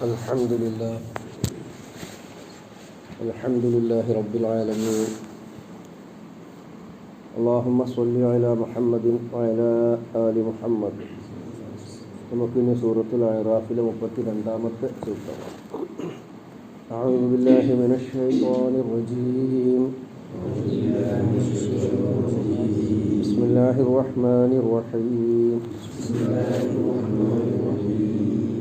الحمد لله الحمد لله رب العالمين اللهم صل على محمد وعلى آل محمد നമുക്കിനി സൂറത്തുൽ അറാഫിലെ മുപ്പത്തി രണ്ടാമത്തെ സൂക്തമാണ് أعوذ بالله من الشيطان الرجيم بسم الله الرحمن الرحيم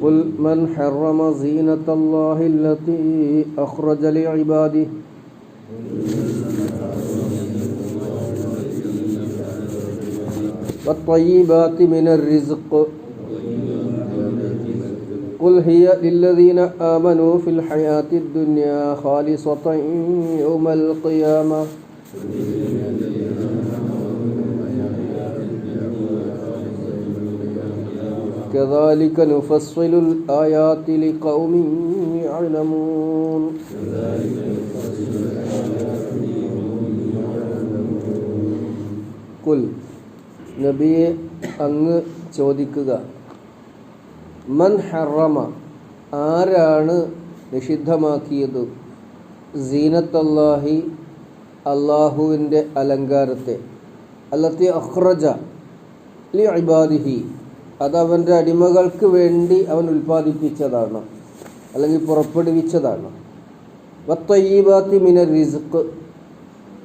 قل من حرم زينة الله التي أخرج لعباده والطيبات من الرزق قل هي للذين آمنوا في الحياة الدنيا خالصة يوم القيامة كذلك نفصل الآيات لقوم يعلمون കുൽ നബിയെ അങ്ങ് ചോദിക്കുക മൻ ഹറമ ആരാണ് നിഷിദ്ധമാക്കിയത് സീനത്തല്ലാഹി അള്ളാഹുവിൻ്റെ അലങ്കാരത്തെ അല്ലത്തി അഹ്റജ ലി ഇബാദിഹി അത് അവന്റെ അടിമകൾക്ക് വേണ്ടി അവൻ ഉൽപ്പാദിപ്പിച്ചതാണ്. അല്ലെങ്കിൽ പുറപ്പെടുവിച്ചതാണ്. വത്തയ്യീബാത്തി മിന റിസ്ക്.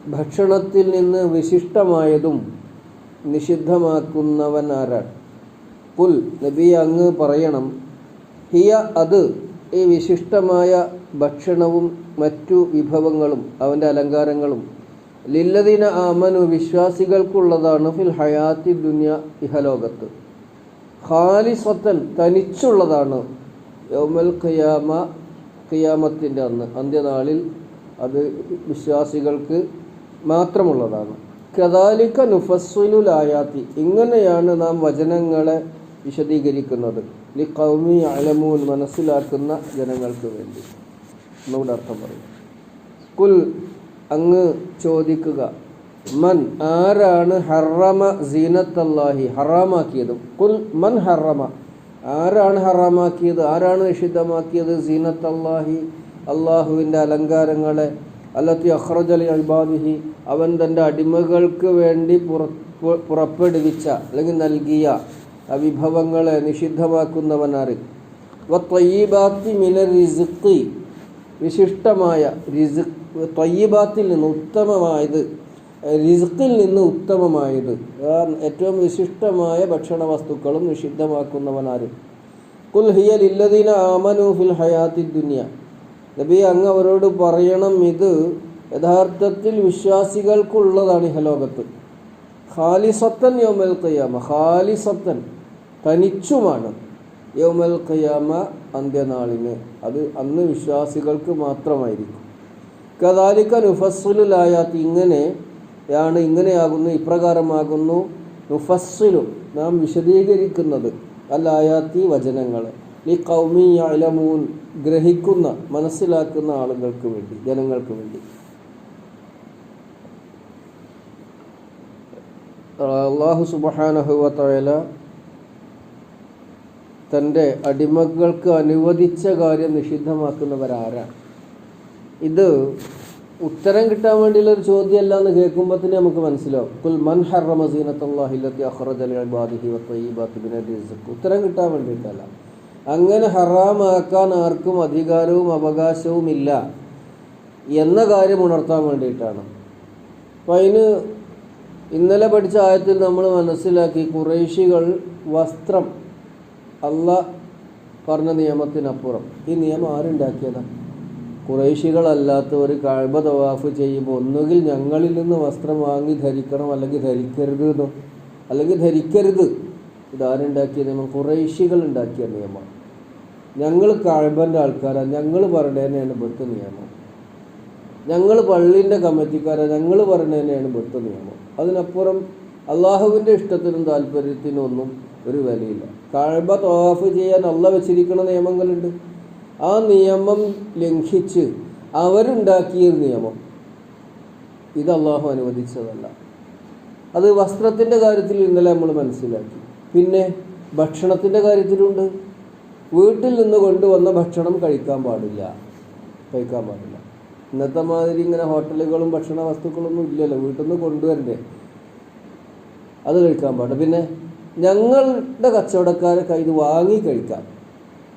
ഭക്ഷണത്തിൽ നിന്ന് വിശിഷ്ടമായതും നിഷിദ്ധമാക്കുന്നവൻ ആരാണ്? പുൽ നബി അങ്ങ് പറയണം. ഹിയ അത് ഈ വിശിഷ്ടമായ ഭക്ഷണവും മറ്റു വിഭവങ്ങളും അവന്റെ അലങ്കാരങ്ങളും ലില്ലദിന ആമനു വിശ്വാസികൾക്കുള്ളതാണ് ഫിൽ ഹയാത്തി ദുനിയ ഇഹലോകത്ത്. ഖാലിസത്തൻ തനിച്ചുള്ളതാണ്. യൗമൽ ഖിയാമ ഖിയാമത്തിന്റെ അന്ന് അന്ത്യനാളിൽ അത് വിശ്വാസികൾക്ക് മാത്രമുള്ളതാണ്. കദാലിക്ക നുഫസ്സുലുലായാത്തി ഇങ്ങനെയാണ് നാം വചനങ്ങളെ വിശദീകരിക്കുന്നത്. ലി കൗമി അലമൂൻ മനസ്സിലാക്കുന്ന ജനങ്ങൾക്ക് വേണ്ടി. ഒന്നുകൂടെ അർത്ഥം പറയും. കുൽ അങ്ങ് ചോദിക്കുക. മൻ ആരാണ് ഹറമ സീനത്തല്ലാഹി? ഹറാമാക്കിയത്. കുൽ മൻ ഹറമ. ആരാണ് ഹറാമാക്കിയത്? ആരാണ് നിഷിദ്ധമാക്കിയത് സീനത്തല്ലാഹി? അള്ളാഹുവിന്റെ അലങ്കാരങ്ങളെ. അല്ലത്തി അലി അൽബാദിഹി അവൻ തന്റെ അടിമകൾക്ക് വേണ്ടി പുറപ്പെടുവിച്ച അല്ലെങ്കിൽ നൽകിയ വിഭവങ്ങളെ നിഷിദ്ധമാക്കുന്നവനാറ് ത്വയ്യബാത്തി മിന റിസുക്കി വിശിഷ്ടമായ റിസു ത്വയ്യബാത്തിൽ നിന്ന് ഉത്തമമായത് റിസുക്കിൽ നിന്ന് ഉത്തമമായത്. ഏറ്റവും വിശിഷ്ടമായ ഭക്ഷണ വസ്തുക്കളും നിഷിദ്ധമാക്കുന്നവനാര്. കുൽ ഹിയൽ ഇല്ലദീന ആമനു ഫിൽ ഹയാത്തി ദുനിയ. നബി അങ്ങ് അവരോട് പറയണം ഇത് യഥാർത്ഥത്തിൽ വിശ്വാസികൾക്കുള്ളതാണ് ഇഹലോകത്ത് ഖാലിസത്തൻ യോമൽ കയ്യാമ ഖാലിസത്തൻ തനിച്ചുമാണ് യോമൽ കയ്യാമ അന്ത്യനാളിന്. അത് അന്ന് വിശ്വാസികൾക്ക് മാത്രമായിരിക്കും. കദാലിക്ക നുഫസ്സുലായാത്ത് ഇങ്ങനെ യാണ് ഇങ്ങനെയാകുന്നു ഇപ്രകാരമാകുന്നു. നുഫസ്സിലു നാം വിശദീകരിക്കുന്നത് അല്ലായാത്തി വചനങ്ങൾ ഈ കൗമി അലമൂൻ ഗ്രഹിക്കുന്ന മനസ്സിലാക്കുന്ന ആളുകൾക്ക് വേണ്ടി ജനങ്ങൾക്ക് വേണ്ടി. അള്ളാഹു സുബാനഹുവല തന്റെ അടിമകൾക്ക് അനുവദിച്ച കാര്യം നിഷിദ്ധമാക്കുന്നവരാരാണ്. ഇത് ഉത്തരം കിട്ടാൻ വേണ്ടിയുള്ള ഒരു ചോദ്യമല്ല എന്ന് കേൾക്കുമ്പോൾ തന്നെ നമുക്ക് മനസ്സിലാവും ഉത്തരം കിട്ടാൻ വേണ്ടിയിട്ടല്ല. അങ്ങനെ ഹറാമാക്കാൻ ആർക്കും അധികാരവും അവകാശവും ഇല്ല എന്ന കാര്യം ഉണർത്താൻ വേണ്ടിയിട്ടാണ്. അപ്പം അതിന് ഇന്നലെ പഠിച്ച ആയത്തിൽ നമ്മൾ മനസ്സിലാക്കി കുറേശികൾ വസ്ത്രം അല്ല പറഞ്ഞ നിയമത്തിനപ്പുറം. ഈ നിയമം ആരുണ്ടാക്കിയതാണ് കുറേശികളല്ലാത്തവർ കഴബ തവാഫ് ചെയ്യുമ്പോൾ ഒന്നുകിൽ ഞങ്ങളിൽ നിന്ന് വസ്ത്രം വാങ്ങി ധരിക്കണം അല്ലെങ്കിൽ ധരിക്കരുത് എന്നോ അല്ലെങ്കിൽ ധരിക്കരുത്. ഇതാരുണ്ടാക്കിയ നിയമം? കുറേശികൾ ഉണ്ടാക്കിയ നിയമം. ഞങ്ങൾ കഴബന്റെ ആൾക്കാരാണ് ഞങ്ങൾ പറയണേനെയാണ് ഇവിടുത്തെ നിയമം. ഞങ്ങൾ പള്ളീന്റെ കമ്മിറ്റിക്കാരാണ് ഞങ്ങൾ പറയണേനെയാണ് ഇവിടുത്തെ നിയമം. അതിനപ്പുറം അള്ളാഹുവിന്റെ ഇഷ്ടത്തിനും താല്പര്യത്തിനും ഒന്നും ഒരു വിലയില്ല. കഴബ തവാഫ് ചെയ്യാൻ അള്ള വെച്ചിരിക്കുന്ന നിയമങ്ങളുണ്ട്. ആ നിയമം ലംഘിച്ച് അവരുണ്ടാക്കിയ നിയമം. ഇത് അള്ളാഹു അനുവദിച്ചതല്ല. അത് വസ്ത്രത്തിന്റെ കാര്യത്തിൽ ഇന്നലെ നമ്മൾ മനസ്സിലാക്കി. പിന്നെ ഭക്ഷണത്തിന്റെ കാര്യത്തിലുണ്ട്. വീട്ടിൽ നിന്ന് കൊണ്ടുവന്ന ഭക്ഷണം കഴിക്കാൻ പാടില്ല. കഴിക്കാൻ പാടില്ല. ഇന്നത്തെ മാതിരി ഇങ്ങനെ ഹോട്ടലുകളും ഭക്ഷണ വസ്തുക്കളൊന്നും ഇല്ലല്ലോ. വീട്ടിൽ നിന്ന് കൊണ്ടുവരണ്ടേ? അത് കഴിക്കാൻ പാടില്ല. പിന്നെ ഞങ്ങളുടെ കച്ചവടക്കാരൊക്കെ ഇത് വാങ്ങി കഴിക്കാം.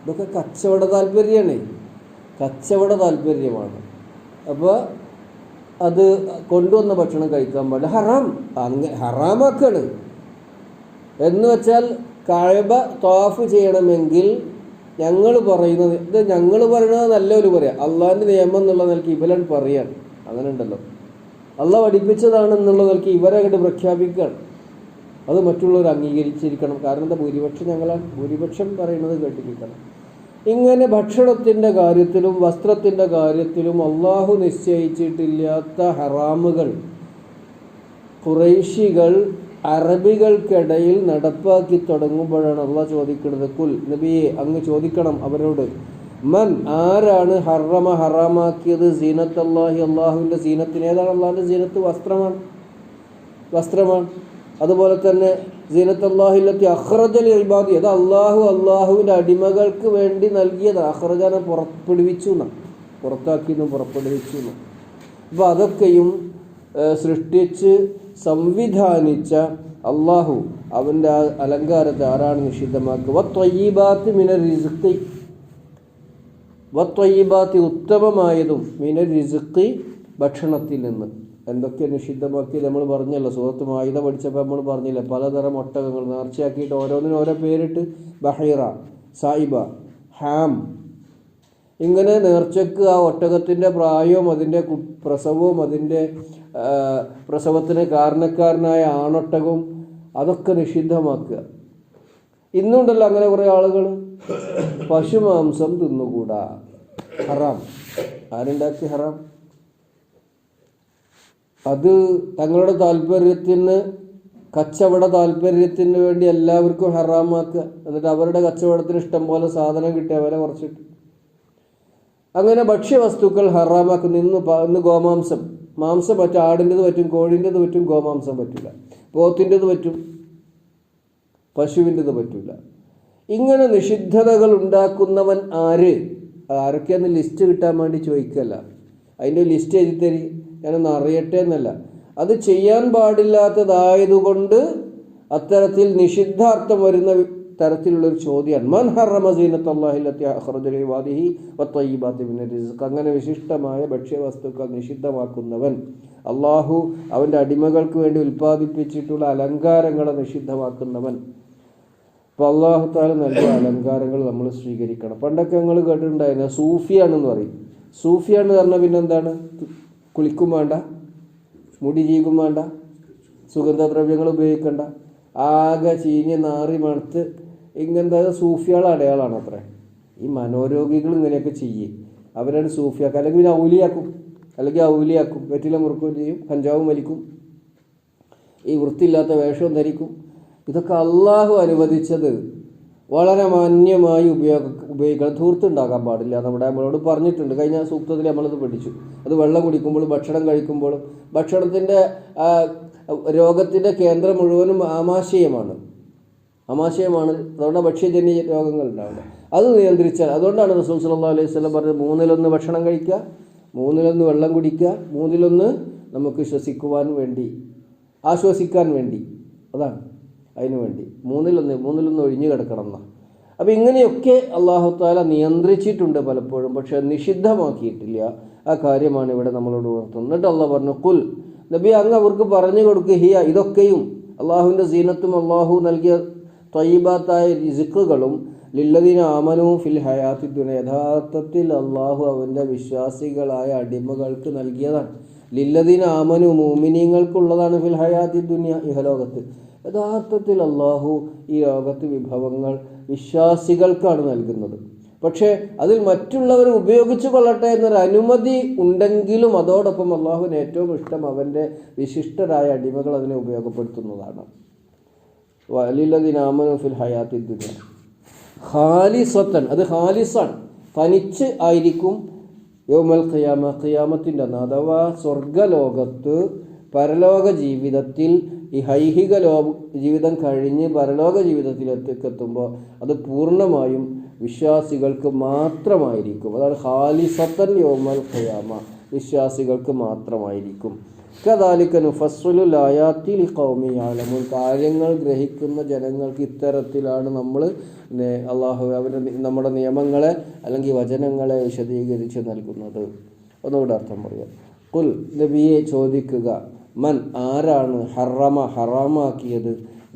ഇതൊക്കെ കച്ചവട താല്പര്യമാണ്. കച്ചവട താല്പര്യമാണ്. അപ്പോൾ അത് കൊണ്ടുവന്ന ഭക്ഷണം കഴിക്കാൻ പാടില്ല. ഹറാം. അങ്ങ ഹറാമാക്കാണ്. എന്ന് വെച്ചാൽ കഴബ തോഫ് ചെയ്യണമെങ്കിൽ ഞങ്ങൾ പറയുന്നത് ഇത് ഞങ്ങൾ പറയുന്നത് നല്ലൊരു പറയാം. അള്ളാഹിന്റെ നിയമം എന്നുള്ള നിലയ്ക്ക് ഇവരൻ പറയാണ്. അങ്ങനെ ഉണ്ടല്ലോ. അള്ളാഹ് പഠിപ്പിച്ചതാണെന്നുള്ള നിലയ്ക്ക് ഇവരെ അങ്ങോട്ട് പ്രഖ്യാപിക്കുകയാണ്. അത് മറ്റുള്ളവർ അംഗീകരിച്ചിരിക്കണം. കാരണം എന്താ? ഭൂരിപക്ഷം ഞങ്ങളാണ്. ഭൂരിപക്ഷം പറയുന്നത് കേട്ടിരിക്കണം. ഇങ്ങനെ ഭക്ഷണത്തിന്റെ കാര്യത്തിലും വസ്ത്രത്തിന്റെ കാര്യത്തിലും അള്ളാഹു നിശ്ചയിച്ചിട്ടില്ലാത്ത ഹറാമുകൾ കുറേശികൾ അറബികൾക്കിടയിൽ നടപ്പാക്കി തുടങ്ങുമ്പോഴാണ് അള്ളാഹ് ചോദിക്കുന്നത് കുൽ നബിയെ അങ്ങ് ചോദിക്കണം അവരോട് മൻ ആരാണ് ഹറമ ഹറാമാക്കിയത്? സീനത്ത് അള്ളാഹി അള്ളാഹുവിന്റെ സീനത്തിന് ഏതാണ് അള്ളാഹിന്റെ സീനത്ത് വസ്ത്രമാണ്? വസ്ത്രമാണ്. അതുപോലെ തന്നെ സീനത്ത് അള്ളാഹില്ലത്തി അഹ്റജൽ ഇബാദി. അത് അള്ളാഹു അള്ളാഹുവിന്റെ അടിമകൾക്ക് വേണ്ടി നൽകിയത് അഹ്റജാനെ പുറപ്പെടുവിച്ചു എന്നാണ്. പുറത്താക്കി എന്ന് പുറപ്പെടുവിച്ചു എന്ന് അതൊക്കെയും സൃഷ്ടിച്ച് സംവിധാനിച്ച അള്ളാഹു അവന്റെ അലങ്കാരത്തെ ആരാണ് നിഷിദ്ധമാക്കുക? വത്വയ്യീബാത്ത് മിന റിസുക്കി വത്വയ്യീബാത്ത് ഉത്തമമായതും മിന റിസുക്കി ഭക്ഷണത്തിൽ നിന്ന്. എന്തൊക്കെ നിഷിദ്ധമാക്കി നമ്മൾ പറഞ്ഞല്ലോ. സുഹൃത്ത് മായുധ പഠിച്ചപ്പോൾ നമ്മൾ പറഞ്ഞില്ല പലതരം ഒട്ടകങ്ങൾ നേർച്ചയാക്കിയിട്ട് ഓരോന്നിനും ഓരോ പേരിട്ട് ബഹീറ സായിബ ഹാം. ഇങ്ങനെ നേർച്ചക്ക് ആ ഒട്ടകത്തിന്റെ പ്രായവും അതിന്റെ പ്രസവവും അതിന്റെ പ്രസവത്തിന് കാരണക്കാരനായ ആണൊട്ടകവും അതൊക്കെ നിഷിദ്ധമാക്കുക. ഇന്നുണ്ടല്ലോ അങ്ങനെ കുറേ ആളുകൾ പശുമാംസം തിന്നുകൂടാ. ഹറാം. ആരുണ്ടാക്കി ഹറാം? അത് തങ്ങളുടെ താല്പര്യത്തിന് കച്ചവട താല്പര്യത്തിന് വേണ്ടി എല്ലാവർക്കും ഹറാമാക്കുക. എന്നിട്ട് അവരുടെ കച്ചവടത്തിന് ഇഷ്ടം പോലെ സാധനം കിട്ടിയ വില കുറച്ചിട്ട്. അങ്ങനെ ഭക്ഷ്യവസ്തുക്കൾ ഹറാമാക്കുന്നു. ഇന്ന് ഇന്ന് ഗോമാംസം. മാംസം പറ്റും ആടിന്റെത് പറ്റും കോഴിന്റെത് പറ്റും ഗോമാംസം പറ്റില്ല പോത്തിന്റെത് പറ്റും പശുവിന്റെത് പറ്റില്ല ഇങ്ങനെ നിഷിദ്ധതകൾ ഉണ്ടാക്കുന്നവൻ ആര്? ആരൊക്കെയാന്ന് ലിസ്റ്റ് കിട്ടാൻ വേണ്ടി ചോദിക്കല്ല. അതിന്റെ ലിസ്റ്റ് എഴുതി തരി. ഞാനൊന്ന് അറിയട്ടെ എന്നല്ല. അത് ചെയ്യാൻ പാടില്ലാത്തതായതുകൊണ്ട് അത്തരത്തിൽ നിഷിദ്ധാർത്ഥം വരുന്ന തരത്തിലുള്ളൊരു ചോദ്യമാണ് മൻ ഹറമ അങ്ങനെ വിശിഷ്ടമായ ഭക്ഷ്യവസ്തുക്കൾ നിഷിദ്ധമാക്കുന്നവൻ അള്ളാഹു അവന്റെ അടിമകൾക്ക് വേണ്ടി ഉൽപ്പാദിപ്പിച്ചിട്ടുള്ള അലങ്കാരങ്ങളെ നിഷിദ്ധമാക്കുന്നവൻ. അപ്പോൾ അള്ളാഹു താല നൽകിയ അലങ്കാരങ്ങൾ നമ്മൾ സ്വീകരിക്കണം. പണ്ടൊക്കെ ഞങ്ങൾ കേട്ടിട്ടുണ്ടായിരുന്നു സൂഫിയാണെന്ന് പറയും. സൂഫിയാണെന്ന് പറഞ്ഞാൽ പിന്നെ എന്താണ് കുളിക്കും വേണ്ട മുടി ചീകും വേണ്ട സുഗന്ധദ്രവ്യങ്ങൾ ഉപയോഗിക്കണ്ട. ആകെ ചീഞ്ഞ് നാറി മണത്ത് ഇങ്ങനത്തെ സൂഫിയാളെ അടയാളാണ് അത്രേ. ഈ മനോരോഗികൾ ഇങ്ങനെയൊക്കെ ചെയ്യേ. അവരാണ് സൂഫിയാക്കുക അല്ലെങ്കിൽ പിന്നെ ഔലിയാക്കും. അല്ലെങ്കിൽ ഔലിയാക്കും. വെറ്റില മുറുക്കുകയും ചെയ്യും കഞ്ചാവും വലിക്കും. ഈ വൃത്തിയില്ലാത്ത വേഷവും ധരിക്കും. ഇതൊക്കെ അള്ളാഹു അനുവദിച്ചത് വളരെ മാന്യമായി ഉപയോഗ ഉപയോഗിക്കണം. ധൂർത്തുണ്ടാക്കാൻ പാടില്ല. നമ്മുടെ നമ്മളോട് പറഞ്ഞിട്ടുണ്ട്. കഴിഞ്ഞ സൂക്തത്തിൽ നമ്മളത് പഠിച്ചു. അത് വെള്ളം കുടിക്കുമ്പോഴും ഭക്ഷണം കഴിക്കുമ്പോഴും ഭക്ഷണത്തിന്റെ രോഗത്തിന്റെ കേന്ദ്രം മുഴുവനും ആമാശയമാണ്. ആമാശയമാണ്. അതുകൊണ്ട് ഭക്ഷ്യജന്യ രോഗങ്ങൾ ഉണ്ടാവുന്നത് അത് നിയന്ത്രിച്ചാൽ അതുകൊണ്ടാണ് റസൂൽ സല്ലല്ലാഹു അലൈഹി സ്വലം പറഞ്ഞത് മൂന്നിലൊന്ന് ഭക്ഷണം കഴിക്കുക മൂന്നിലൊന്ന് വെള്ളം കുടിക്കുക മൂന്നിലൊന്ന് നമുക്ക് ശ്വസിക്കുവാൻ വേണ്ടി ആശ്വസിക്കാൻ വേണ്ടി. അതാണ്. അതിനു വേണ്ടി മൂന്നിലൊന്ന് മൂന്നിലൊന്ന് ഒഴിഞ്ഞു കിടക്കണം എന്നാ അപ്പം ഇങ്ങനെയൊക്കെ അള്ളാഹു താല നിയന്ത്രിച്ചിട്ടുണ്ട് പലപ്പോഴും പക്ഷെ നിഷിദ്ധമാക്കിയിട്ടില്ല. ആ കാര്യമാണ് ഇവിടെ നമ്മളോട് ഉണർത്തുന്നത്. എന്നിട്ട് അള്ളാഹ് പറഞ്ഞു കുൽ നബി അങ്ങ് അവർക്ക് പറഞ്ഞു കൊടുക്കുക ഹിയ ഇതൊക്കെയും അള്ളാഹുവിന്റെ സീനത്തും അള്ളാഹു നൽകിയ ത്വയ്യബാത്തായ രിസുക്കുകളും ലില്ലദീന ആമനവും ഫിൽ ഹയാത്തി ദുന യഥാർത്ഥത്തിൽ അള്ളാഹു അവന്റെ വിശ്വാസികളായ അടിമകൾക്ക് നൽകിയതാണ്. ലില്ലദീന ആമനു മോമിനിയങ്ങൾക്കുള്ളതാണ് ഫിൽ ഹയാത്തി ദുനിയ ഇഹലോകത്ത്. യഥാർത്ഥത്തിൽ അള്ളാഹു ഈ ലോകത്ത് വിഭവങ്ങൾ വിശ്വാസികൾക്കാണ് നൽകുന്നത്. പക്ഷേ അതിൽ മറ്റുള്ളവർ ഉപയോഗിച്ചു കൊള്ളട്ടെ എന്നൊരു അനുമതി ഉണ്ടെങ്കിലും അതോടൊപ്പം അള്ളാഹുവിന് ഏറ്റവും ഇഷ്ടം അവന്റെ വിശിഷ്ടരായ അടിമകൾ അതിനെ ഉപയോഗപ്പെടുത്തുന്നതാണ്. വലിലതിനാമനു ഫിൽ ഹയാത്തി ദുനിയ. ഖാലിസത്തൻ അത് ഖാലിസാണ്. തനിച്ച് ആയിരിക്കും യോമൽ ഖിയാമ ഖിയാമത്തിന്റെ അന്ന് അഥവാ സ്വർഗലോകത്ത് പരലോക ജീവിതത്തിൽ ഈ ഹൈഹിക ലോ ജീവിതം കഴിഞ്ഞ് പരലോക ജീവിതത്തിലെത്തിക്കെത്തുമ്പോൾ അത് പൂർണമായും വിശ്വാസികൾക്ക് മാത്രമായിരിക്കും. അതാണ് ഹാലിസത്തൻ യോമൽ ഖയാമ. വിശ്വാസികൾക്ക് മാത്രമായിരിക്കും. കദാലിക്കനു ഫസ്ലുലായാത്തിൽ കൗമി ആലമുൻ കാര്യങ്ങൾ ഗ്രഹിക്കുന്ന ജനങ്ങൾക്ക് ഇത്തരത്തിലാണ് നമ്മൾ അള്ളാഹു അവരുടെ നമ്മുടെ നിയമങ്ങളെ അല്ലെങ്കിൽ വചനങ്ങളെ വിശദീകരിച്ച് നൽകുന്നത്. ഒന്നുകൂടെ അർത്ഥം പറയാം. കുൽ നബിയെ ചോദിക്കുക. മൻ ആരാണ് ഹറമ ഹറാമാക്കിയത്?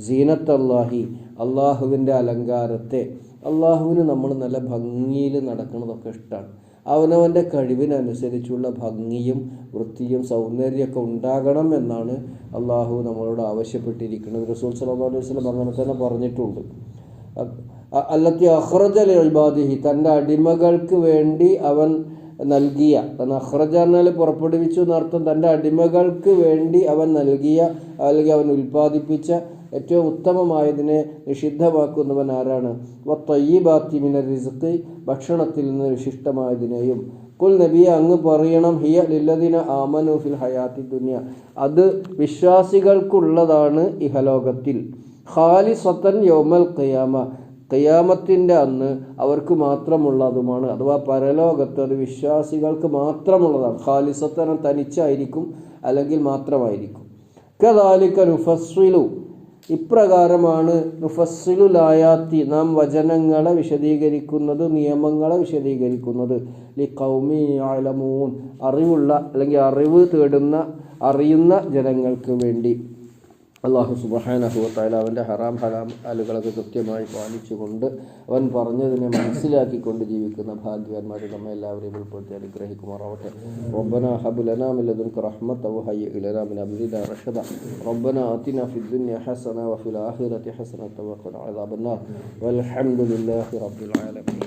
സീനത്തല്ലാഹി അള്ളാഹുവിന്റെ അലങ്കാരത്തെ. അള്ളാഹുവിന് നമ്മൾ നല്ല ഭംഗിയിൽ നടക്കുന്നതൊക്കെ ഇഷ്ടമാണ്. അവനവന്റെ കഴിവിനനുസരിച്ചുള്ള ഭംഗിയും വൃത്തിയും സൗന്ദര്യമൊക്കെ ഉണ്ടാകണം എന്നാണ് അള്ളാഹു നമ്മളോട് ആവശ്യപ്പെട്ടിരിക്കുന്നത്. റസൂൽ സല്ലല്ലാഹു അലൈഹി വസല്ലം അങ്ങനെ തന്നെ പറഞ്ഞിട്ടുണ്ട്. അല്ലത്തി അഹ്റജൽ ഇബാദിഹി തന്റെ അടിമകൾക്ക് വേണ്ടി അവൻ നൽകിയ. നഹ്റജ എന്നാൽ പുറപ്പെടുവിച്ചു എന്നർത്ഥം തന്റെ അടിമകൾക്ക് വേണ്ടി അവൻ നൽകിയ അല്ലെങ്കിൽ അവൻ ഉൽപ്പാദിപ്പിച്ച ഏറ്റവും ഉത്തമമായതിനെ നിഷിദ്ധമാക്കുന്നവൻ ആരാണ്? വത്തയ്യബാത്തി മിന റിസ്ക് ഭക്ഷണത്തിൽ നിന്ന് വിശിഷ്ടമായതിനെയും. കുൽ നബിയെ അങ്ങ് പറയണം ഹിയ ലില്ലദിന ആമനു ഫിൽ ഹയാത്തി ദുനിയ. അത് വിശ്വാസികൾക്കുള്ളതാണ് ഇഹലോകത്തിൽ. ഖാലിസത്തൻ യോമൽ ഖിയാമ. ഖിയാമത്തിന്റെ അന്ന് അവർക്ക് മാത്രമുള്ളതുമാണ്. അഥവാ പരലോകത്ത് അത് വിശ്വാസികൾക്ക് മാത്രമുള്ളതാണ്. ഖാലിസത്തനം തനിച്ചായിരിക്കും അല്ലെങ്കിൽ മാത്രമായിരിക്കും. കദാലിക്ക നുഫസ്സിലു. ഇപ്രകാരമാണ് നുഫസ്സിലുലായാത്തി നാം വചനങ്ങളെ വിശദീകരിക്കുന്നത് നിയമങ്ങളെ വിശദീകരിക്കുന്നത്. ലി കൗമി ആലമൂൻ അറിവുള്ള അല്ലെങ്കിൽ അറിവ് തേടുന്ന അറിയുന്ന ജനങ്ങൾക്ക് വേണ്ടി. അള്ളാഹു സുബഹാനഹുവത്തായാലും അവന്റെ ഹറാം ഹറാം ആലുകളൊക്കെ കൃത്യമായി പാലിച്ചുകൊണ്ട് അവൻ പറഞ്ഞതിനെ മനസ്സിലാക്കിക്കൊണ്ട് ജീവിക്കുന്ന ഭാഗ്യവാന്മാരെ നമ്മെ എല്ലാവരെയും ഉൾപ്പെടുത്തി അനുഗ്രഹിക്കുമാറാവട്ടെ. റബ്ബന ഹബ് ലനാ മിൻ ലദുൻക റഹ്മത മിൻ റഷദ. ഫിദ് ഹസന വഫിൽ ആഖിറതി അദാബന്നാർ. വൽഹംദുലില്ലാഹി റബ്ബിൽ ആലമീൻ.